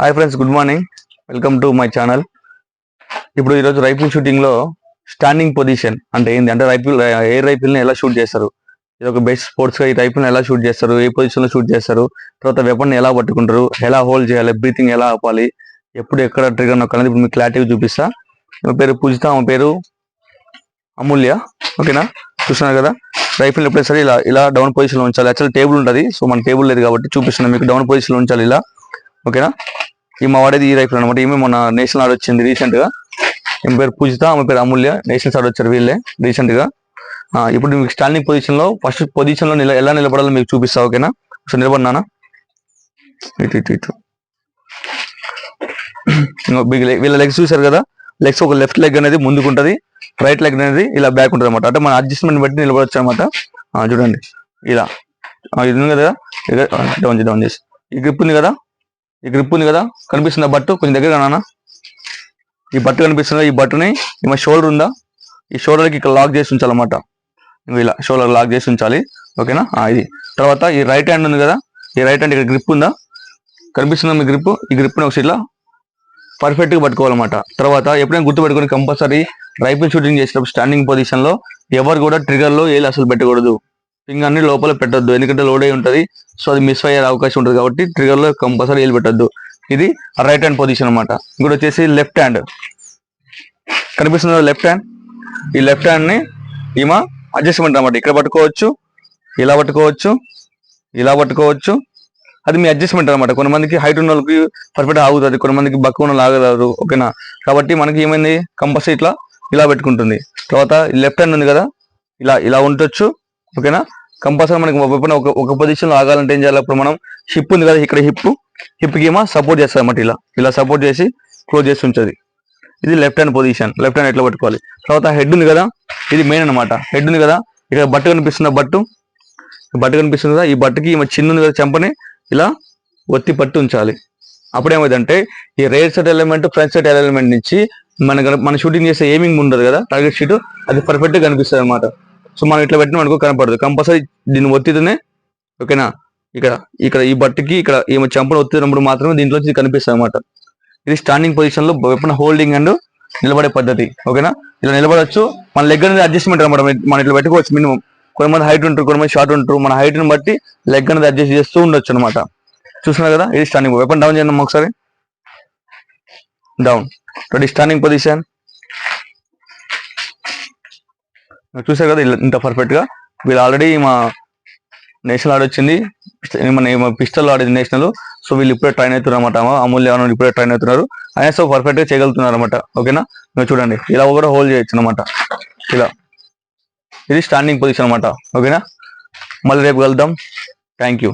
Hi friends good morning welcome to my channel ఇప్పుడు ఈరోజు rifle షూటింగ్లో స్టాండింగ్ పొజిషన్ అంటే ఏంది? అంటే రైఫిల్ ఎయిర్ రైఫిల్ని ఎలా షూట్ చేస్తారు? ఇది ఒక బెస్ట్ స్పోర్ట్స్గా ఈ రైఫిల్ని ఎలా షూట్ చేస్తారు? ఏ పొజిషన్లో షూట్ చేస్తారు? తర్వాత వెపన్ని ఎలా పట్టుకుంటారు? ఎలా హోల్డ్ చేయాలి? బ్రీతింగ్ ఎలా ఆపాలి? ఎప్పుడు ఎక్కడ ట్రిగర్ నొక్కాలి ఇప్పుడు మీకు క్లారిటీగా చూపిస్తా. ఆమె పేరు పూజిత ఆమె పేరు అమూల్య. ఓకేనా? చూస్తున్నారు కదా? రైఫిల్ ఎప్పుడైనా సరే ఇలా ఇలా డౌన్ పొజిషన్లో ఉంచాలి. యాక్చువల్ టేబుల్ ఉంటుంది. సో మన టేబుల్ లేదు కాబట్టి చూపిస్తున్నాం మీకు. డౌన్ పొజిషన్లో ఉంచాలి ఇలా. ఓకేనా? ఈ మా వాడేది ఈ రైఫిల్ అనమాట ఈమె మొన్న నేషనల్ ఆర్డర్ వచ్చింది రీసెంట్గా ఈమె పేరు పూజిత ఆమె పేరు అమూల్య. నేషనల్ ఆర్డర్ వచ్చారు వీళ్ళే రీసెంట్గా ఇప్పుడు మీకు స్టాండింగ్ పొజిషన్లో ఫస్ట్ పొజిషన్లో నిల- ఎలా నిలబడాలో మీకు చూపిస్తా ఓకేనా? సో నిలబడినానా ఇటు ఇటు ఇటు. ఇంకో వీళ్ళ- లెగ్స్ చూసారు కదా? లెగ్స్ ఒక లెఫ్ట్ లెగ్ అనేది ముందుకు ఉంటుంది రైట్ లెగ్ అనేది ఇలా బ్యాక్ ఉంటుంది అనమాట అంటే మన అడ్జస్ట్మెంట్ బట్టి నిలబడొచ్చు అనమాట చూడండి. ఇలా. ఇది ఉంది కదా? డౌన్ చేసి డౌన్ చేసి ఈ గ్రిప్ ఉంది కదా? ఈ గ్రిప్ ఉంది కదా? కనిపిస్తుందా బట్టు? కొంచెం దగ్గర నాన్న. ఈ బట్టు కనిపిస్తుందా? ఈ బట్టుని ఈమె షోల్డర్ ఉందా? ఈ షోల్డర్కి ఇక్కడ లాక్ చేసి ఉంచాలన్నమాట. అనమాట ఇలా షోల్డర్ లాక్ చేసి ఉంచాలి. ఓకేనా? ఇది. తర్వాత ఈ రైట్ హ్యాండ్ ఉంది కదా? ఈ రైట్ హ్యాండ్ ఇక్కడ గ్రిప్ ఉందా? కనిపిస్తుందా మీ గ్రిప్ ఈ గ్రిప్ని ఒకసారి ఇలా పర్ఫెక్ట్గా పట్టుకోవాలన్నమాట. తర్వాత ఎప్పుడైనా గుర్తు పెట్టుకొని కంపల్సరీ రైఫిల్ షూటింగ్ చేసినప్పుడు స్టాండింగ్ పొజిషన్లో ఎవరు కూడా ట్రిగర్లో అసలు పెట్టకూడదు. ఫింగర్ని లోపల పెట్టద్దు. ఎందుకంటే లోడ్ అయి ఉంటుంది. సో అది మిస్ అయ్యే అవకాశం ఉంటుంది కాబట్టి ట్రిగర్లో కంపల్సరీ ఏలు పెట్టొద్దు ఇది రైట్ హ్యాండ్ పొజిషన్ అన్నమాట. ఇంకోటి వచ్చేసి లెఫ్ట్ హ్యాండ్ కనిపిస్తుంది లెఫ్ట్ హ్యాండ్ ఈ లెఫ్ట్ హ్యాండ్ని ఈమె అడ్జస్ట్మెంట్ అన్నమాట. ఇక్కడ పట్టుకోవచ్చు ఇలా పట్టుకోవచ్చు ఇలా పట్టుకోవచ్చు. అది మీ అడ్జస్ట్మెంట్ అన్నమాట. కొంతమందికి హైట్ ఉన్న వాళ్ళకి పర్ఫెక్ట్ ఆగుతుంది. కొంతమందికి బక్కు ఉన్న ఆగలరు ఓకేనా? కాబట్టి మనకి ఏమైంది? కంపల్సరీ ఇట్లా ఇలా పెట్టుకుంటుంది. తర్వాత లెఫ్ట్ హ్యాండ్ ఉంది కదా? ఇలా ఇలా ఉండొచ్చు ఓకేనా? కంపల్సరీ మనకి వెపన్ ఒక ఒక పొజిషన్లో ఆగాలంటే ఏం చేయాలి? అప్పుడు మనం హిప్ ఉంది కదా ఇక్కడ హిప్ హిప్కి ఏమో సపోర్ట్ చేస్తుంది అన్నమాట ఇలా. ఇలా సపోర్ట్ చేసి క్లోజ్ చేసి ఉంచది. ఇది left hand position left hand ఎట్లా పట్టుకోవాలి? తర్వాత హెడ్ ఉంది కదా ఇది మెయిన్ అన్నమాట. హెడ్ ఉంది కదా ఇక్కడ బట్టు కనిపిస్తున్న బట్టు. బట్టు కనిపిస్తుంది కదా ఈ బట్టుకి చిన్న ఉంది కదా చెంపని ఇలా ఒత్తి పట్టు ఉంచాలి. అప్పుడు ఏమైందంటే ఈ right side element front side element నుంచి మన మన షూటింగ్ చేసే ఏమింగ్ ఉండదు కదా టార్గెట్ షీట్ అది పర్ఫెక్ట్గా కనిపిస్తుంది అనమాట సో మనం ఇట్లా పెట్టిన మనకు కనపడదు. కంపల్సరీ దీన్ని ఒత్తితేనే ఓకేనా? ఇక్కడ ఇక్కడ ఈ బట్టకి ఇక్కడ ఈమె చెంపను ఒత్తినప్పుడు మాత్రమే దీంట్లో ఇది కనిపిస్తుంది అనమాట ఇది స్టాండింగ్ పొజిషన్లో వెపన్ హోల్డింగ్ అండ్ నిలబడే పద్ధతి ఓకేనా? ఇలా నిలబడొచ్చు. మన లెగ్ అనేది అడ్జస్ట్మెంట్ అనమాట మనం ఇట్లా పెట్టుకోవచ్చు మినిమం కొంతమంది హైట్ ఉంటారు కొంతమంది షార్ట్ ఉంటారు. మన హైట్ని బట్టి లెగ్ అనేది అడ్జస్ట్ చేస్తూ ఉండొచ్చు అనమాట చూస్తున్నారు కదా? ఇది స్టాండింగ్ వెపన్ డౌన్ చేయండి ఒకసారి. డౌన్ రెడీ స్టాండింగ్ పొజిషన్ చూసారు కదా ఇంత పర్ఫెక్ట్గా? వీళ్ళు ఆల్రెడీ మా నేషనల్ ఆడొచ్చింది వచ్చింది. మన పిస్టల్ ఆడేది నేషనల్ సో వీళ్ళు ఇప్పుడే ట్రైన్ అవుతున్నారు అనమాట అమూల్య వాళ్ళు ఇప్పుడే ట్రైన్ అవుతున్నారు. అయినా సో పర్ఫెక్ట్గా చేయగలుగుతున్నారు అనమాట ఓకేనా మీరు చూడండి. ఇలా కూడా హోల్డ్ చేయొచ్చు అనమాట ఇలా. ఇది స్టాండింగ్ పొజిషన్ అనమాట ఓకేనా మళ్ళీ రేపు కలుద్దాం. Thank you